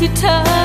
คุณ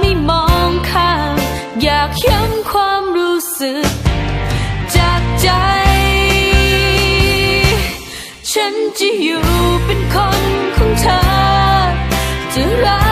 ไม่มองข้ามอยากย้ำความรู้สึก จากใจ ฉันจะอยู่เป็นคนของเธอจะรัก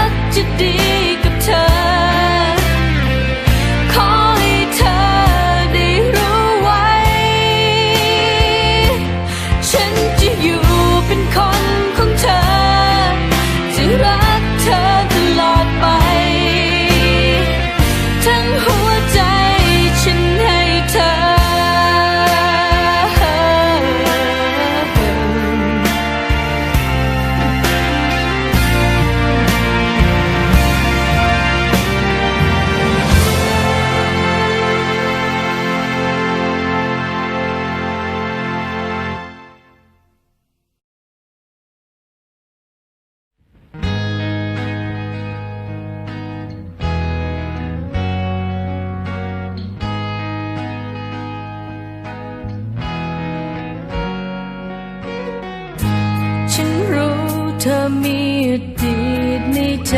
ธอมีอดีตในใจ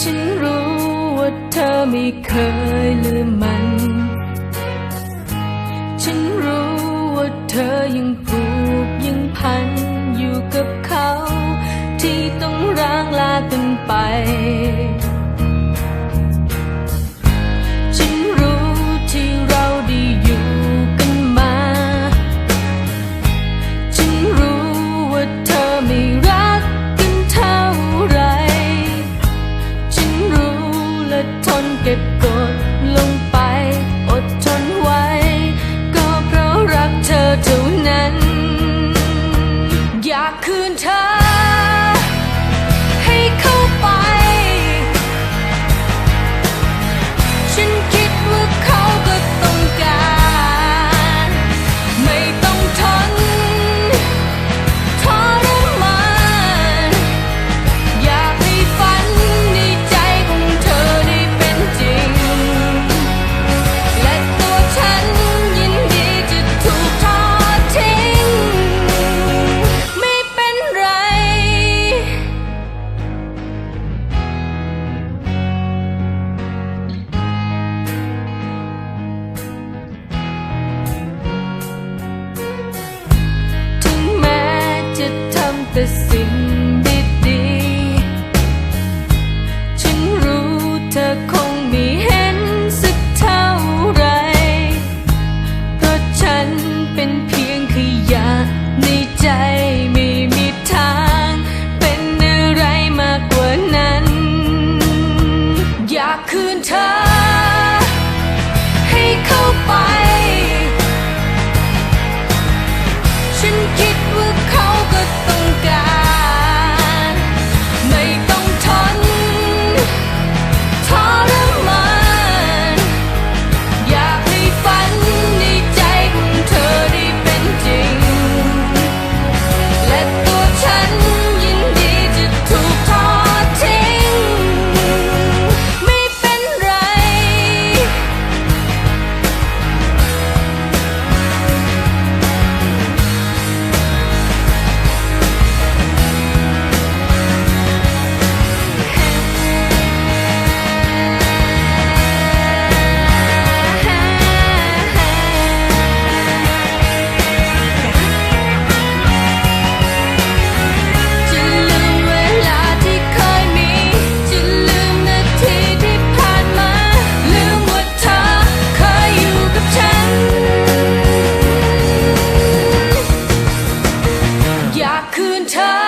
ฉันรู้ว่าเธอไม่เคยลืมมัน ฉันรู้ว่าเธอยังผูกยังพันอยู่กับเขา ที่ต้องร้างลากันไป que todo แต่สิ่งดีๆฉันรู้เธอคงมีเห็นสักเท่าไร เพราะฉันเป็นเพียงขยะในใจไม่มีทางเป็นอะไรมากกว่านั้น อยากคืนเธอ couldn't talk.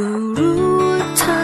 ก็รู้เธอ